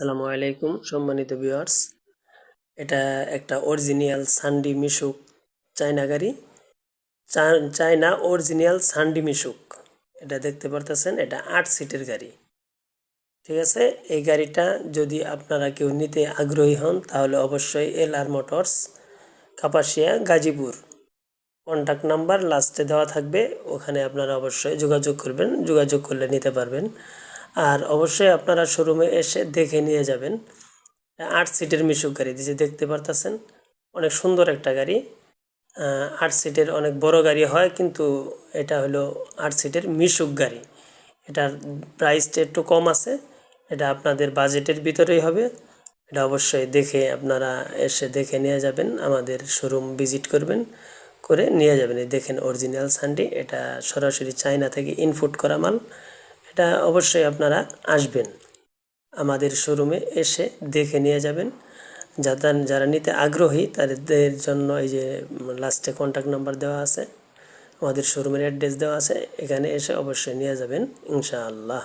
আসসালামু আলাইকুম, সম্মানিত ভিউয়ার্স এটা একটা অরিজিনাল সানডি মিশুক চায়না গাড়ি। চায়না অরিজিনাল সানডি মিশুক। এটা দেখতে পারতেছেন, এটা আট সিটের গাড়ি। ঠিক আছে? এই গাড়িটা যদি আপনারা কেউ নিতে আগ্রহী হন, তাহলে অবশ্যই L R Motors, Kapasia, Gazipur. Contact number লাস্টে দেওয়া থাকবে, ওখানে আপনারা অবশ্যই যোগাযোগ করবেন। যোগাযোগ করলে নিতে পারবেন। আর অবশ্যই আপনারা শোরুমে এসে দেখে নিয়ে যাবেন। আট সিটের মিশুক গাড়ি যে দেখতে পারতেছেন, অনেক সুন্দর একটা গাড়ি। আট সিটের অনেক বড় গাড়ি হয়, কিন্তু এটা হলো আট সিটের মিশুক গাড়ি। এটার প্রাইসটা একটু কম আছে, এটা আপনাদের বাজেটের ভিতরেই হবে। এটা অবশ্যই দেখে আপনারা এসে দেখে নিয়ে যাবেন, আমাদের শোরুম ভিজিট করবেন, করে নিয়ে যাবেন। দেখেন অরিজিনাল সানডি এটা সরাসরি চায়না থেকে ইনপুট করা মাল। এটা অবশ্যই আপনারা আসবেন। আমাদের শোরুমে এসে দেখে নিয়ে যাবেন। যারা যারা নিতে আগ্রহী, তাদের জন্য এই যে, লাস্টে কন্ট্যাক্ট নাম্বার দেওয়া আছে, আমাদের শোরুমের অ্যাড্রেস দেওয়া আছে, এখানে এসে অবশ্যই নিয়ে যাবেন, ইনশাআল্লাহ।